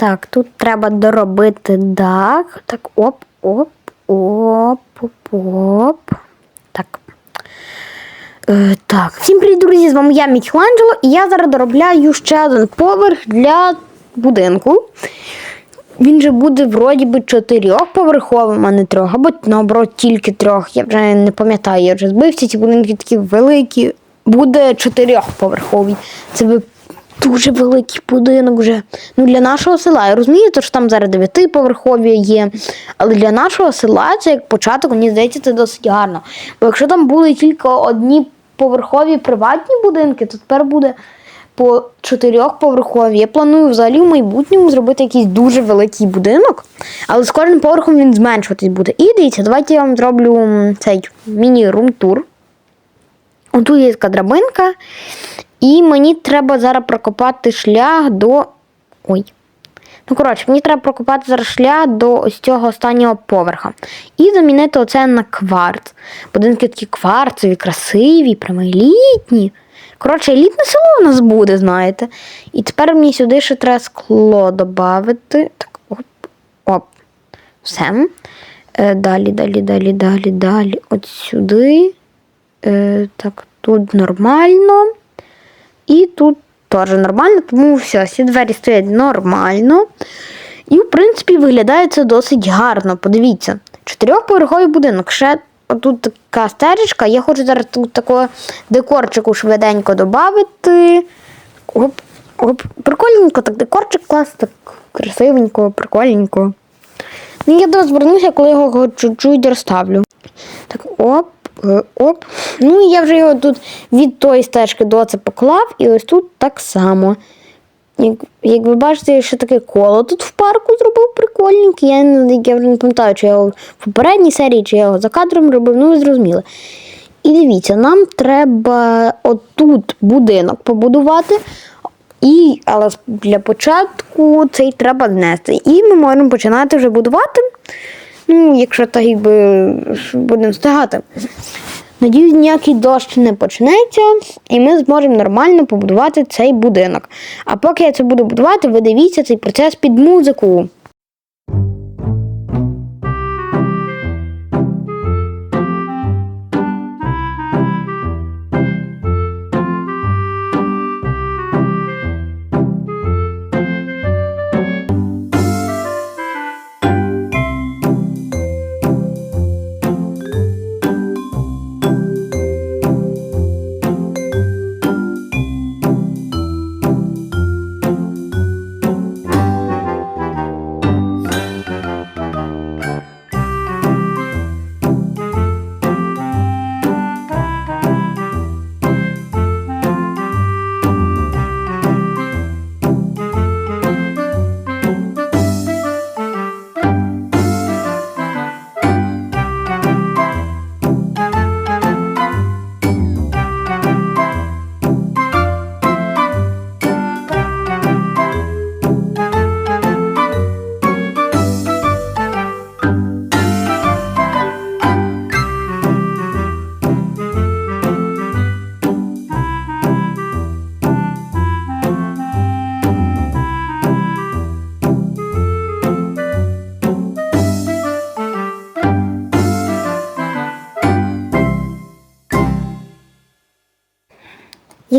Так, тут треба доробити дах. Так, оп, оп, оп, оп, оп. Так. Е, так, всім привіт, друзі! З вами я Мікеланджело, і я зараз доробляю ще один поверх для будинку. Він же буде вроді би чотирьохповерховим, а не трьох, або наоборот тільки трьох. Я вже не пам'ятаю, я вже збився, ці будинки такі великі. Буде чотирьохповерховий. Це би дуже великий будинок вже. Ну, для нашого села. Я розумію, що там зараз дев'ятиповерхові є. Але для нашого села це як початок, мені здається, це досить гарно. Бо якщо там були тільки одні поверхові приватні будинки, то тепер буде по чотирьохповерхові. Я планую взагалі в майбутньому зробити якийсь дуже великий будинок, але з кожним поверхом він зменшуватись буде. І дивіться, давайте я вам зроблю цей міні-рум-тур. Отут є така драбинка, і мені треба зараз прокопати шлях до. Ой. Ну, коротше, мені треба прокопати зараз шлях до ось цього останнього поверха. І замінити оце на кварц. Будинки такі кварцеві, красиві, прямо елітні. Коротше, елітне село у нас буде, знаєте. І тепер мені сюди ще треба скло додати. Так, оп, оп. Все. Е, далі, далі, далі, далі, далі. От сюди. Е, так, тут нормально. І тут теж нормально, тому все, всі двері стоять нормально. І, в принципі, виглядає це досить гарно. Подивіться, чотирьохповерховий будинок. Ще тут така стежечка. Я хочу зараз тут такого декорчику швиденько додати. Оп, оп. Прикольненько, так декорчик клас, так красивенько, прикольненько. Ну, я до звернуся, коли його чуть-чуть розставлю. Так, оп, оп. Ну і я вже його тут від тої стежки до це поклав, і ось тут так само. Як, як ви бачите, я ще таке коло тут в парку зробив прикольненьке. Я, я вже не пам'ятаю, чи я його в попередній серії, чи я його за кадром робив, ну ви зрозуміли. І дивіться, нам треба отут будинок побудувати. І, але для початку цей треба знести. І ми можемо починати вже будувати. Ну, якщо так якби будемо встигати. Надіюсь, ніякий дощ не почнеться, і ми зможемо нормально побудувати цей будинок. А поки я це буду будувати, ви дивіться цей процес під музику.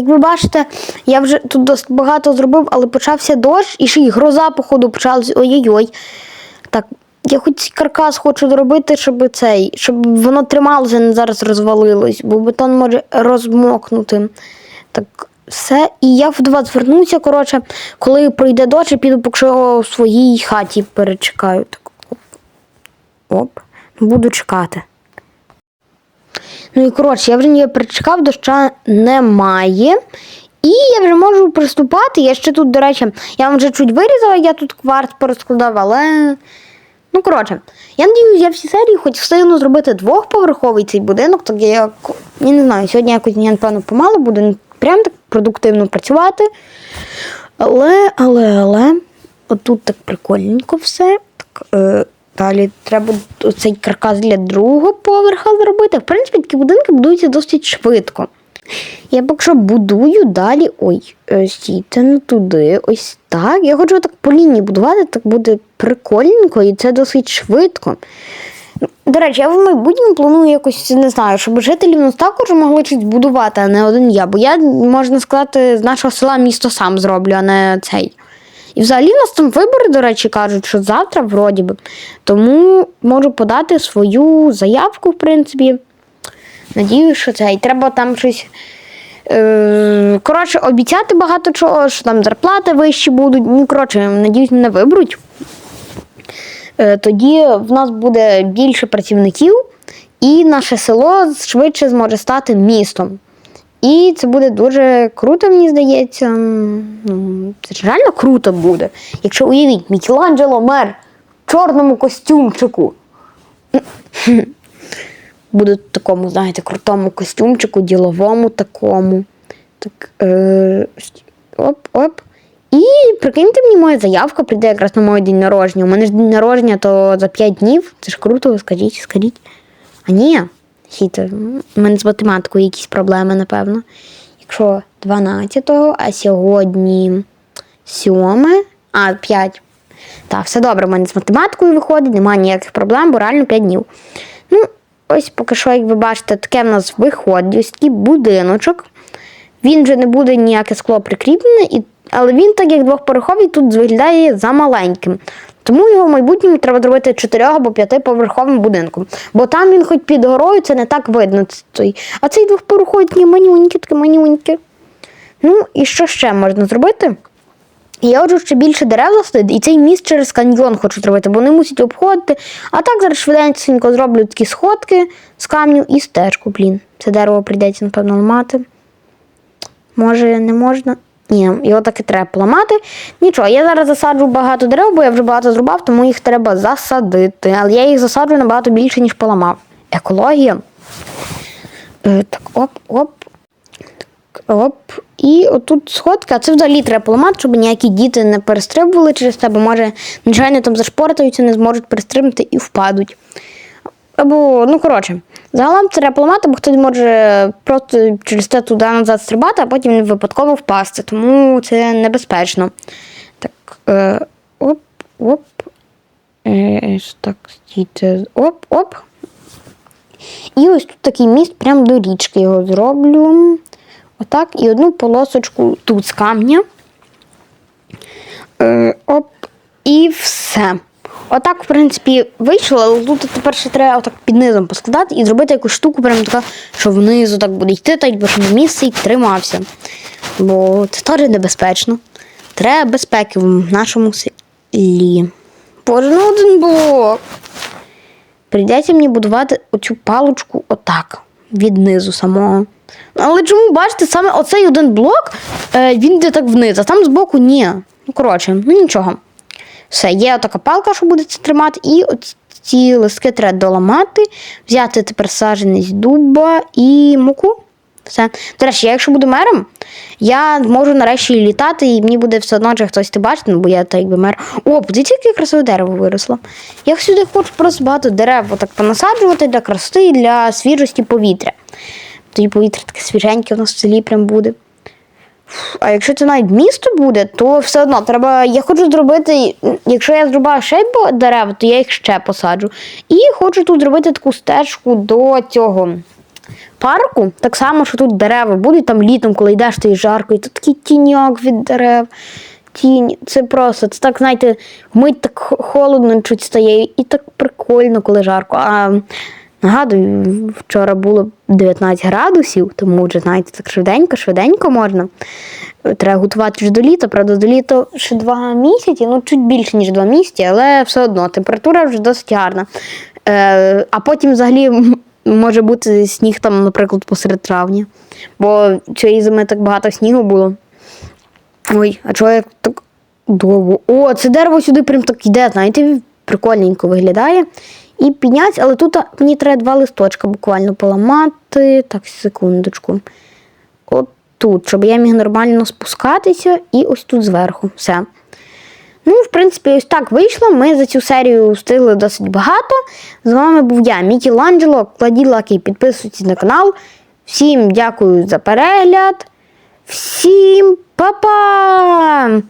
Як ви бачите, я вже тут досить багато зробив, але почався дощ і ще й гроза, походу, почалась. Ой-ой-ой. Так, я хоч каркас хочу доробити, щоб цей, щоб воно трималося, не зараз розвалилось, бо бетон може розмокнути. Так, все. І я до вас звернуся, коротше, коли пройде дощ, я піду, поки в своїй хаті перечекаю. Так, оп. Оп. Буду чекати. Ну і коротше, я вже ніби причекав, доща немає. І я вже можу приступати. Я ще тут, до речі, я вам вже чуть вирізала, я тут кварц порозкладав, але. Ну, коротше, я надіюсь, я всі серії хоч встигну зробити двохповерховий цей будинок, так я, я не знаю, сьогодні якось я, напевно, помало буду прям так продуктивно працювати. Але, але, але, отут так прикольненько все. Так, е, далі треба цей каркас для другого поверха зробити. В принципі, такі будинки будуються досить швидко. Я поки що будую далі. Ой, е, стійте не туди. Ось так. Я хочу так по лінії будувати, так буде прикольненько і це досить швидко. До речі, я в майбутньому планую якось не знаю, щоб жителі нас також могли щось будувати, а не один я. Бо я, можна сказати, з нашого села місто сам зроблю, а не цей. І взагалі у нас там вибори, до речі, кажуть, що завтра вроді би. Тому можу подати свою заявку, в принципі. Надіюсь, що це. І треба там щось. Е, коротше, обіцяти багато чого, що там зарплати вищі будуть. Ну, коротше, надіюсь, мене виберуть. Е, тоді в нас буде більше працівників, і наше село швидше зможе стати містом. І це буде дуже круто, мені здається. Ну, Це ж реально круто буде. Якщо уявіть, Мікеланджело мер в чорному костюмчику. Буде в такому, знаєте, крутому костюмчику, діловому такому. Так, е, оп, оп. І прикиньте мені, моя заявка прийде якраз на мій день народження. У мене ж день народження то за 5 днів. Це ж круто, скажіть, скажіть. А ні, хіте, у мене з математикою якісь проблеми, напевно. Якщо 12-го, а сьогодні 7, а 5. Так, все добре, у мене з математикою виходить, немає ніяких проблем, бо реально 5 днів. Ну, ось поки що, як ви бачите, таке в нас виходить, ось такий будиночок. Він вже не буде ніяке скло прикріплене, але він, так як двохповерховий, тут виглядає замаленьким. Тому його в майбутньому треба зробити 4 або 5 поверховим будинком. Бо там він хоч під горою, це не так видно. Цей. А цей двохповерховий такий манюнький, такий манюнький. Ну, і що ще можна зробити? Я хочу ще більше дерев засадити, і цей міст через каньйон хочу зробити, бо не мусять обходити. А так зараз швиденько зроблю такі сходки з камню і стежку, блін. Це дерево прийдеться, напевно, ламати. Може, не можна. Ні, його так і треба поламати. Нічого, я зараз засаджу багато дерев, бо я вже багато зрубав, тому їх треба засадити. Але я їх засаджую набагато більше, ніж поламав. Екологія. Е, так, оп-оп. Оп. І отут сходка, а це взагалі треба поламати, щоб ніякі діти не перестрибували через тебе. Може, звичайно, там зашпортаються, не зможуть перестрибнути і впадуть. Або, ну коротше, загалом треба поламати, бо хтось може просто через те туди назад стрибати, а потім випадково впасти. Тому це небезпечно. Так, е, оп, оп. Е, так, стійте. Оп, оп. І ось тут такий міст прямо до річки його зроблю. Отак, і одну полосочку тут з камня. Е, оп, і все. Отак, в принципі, вийшло, але тут тепер ще треба отак під низом поскладати і зробити якусь штуку, прямо така, що внизу так буде йти, так бо щоб місце і тримався. Бо це теж небезпечно. Треба безпеки в нашому селі. Боже, ну один блок. Прийдеться мені будувати оцю паличку отак, від низу самого. Але чому, бачите, саме оцей один блок, е, він йде так вниз, а там збоку ні. Ну, коротше, ну нічого. Все, є така палка, що буде це тримати, і ці листки треба доламати, взяти тепер саджанець дуба і муку. Все. До речі, я якщо буду мером, я можу нарешті літати, і мені буде все одно, чи хтось ти бачить, ну, бо я так якби мер. О, подивіться, яке красиве дерево виросло. Я сюди хочу просто багато дерев отак понасаджувати для краси для свіжості повітря. Тоді повітря таке свіженьке у нас в селі прям буде. А якщо це навіть місто буде, то все одно треба. Я хочу зробити, якщо я зрубаю ще дерева, то я їх ще посаджу. І хочу тут зробити таку стежку до цього парку. Так само, що тут дерева будуть там літом, коли йдеш ти жарко, і тут такий тіньок від дерев. Тінь. Це просто, це так, знаєте, вмить так холодно чуть стає, і так прикольно, коли жарко. А Нагадую, вчора було 19 градусів, тому вже, знаєте, так швиденько, швиденько можна. Треба готувати вже до літа, правда, до літа ще два місяці, ну чуть більше, ніж два місяці, але все одно температура вже досить гарна. Е, А потім взагалі може бути сніг там, наприклад, посеред травня. Бо цієї зими так багато снігу було. Ой, а чого я так довго? О, це дерево сюди прям так йде, знаєте, прикольненько виглядає і підняти, але тут мені треба два листочка буквально поламати. Так, секундочку. От тут, щоб я міг нормально спускатися, і ось тут зверху. Все. Ну, в принципі, ось так вийшло. Ми за цю серію встигли досить багато. З вами був я, Мікі Ланджело. Кладіть лайки, підписуйтесь на канал. Всім дякую за перегляд. Всім па-па!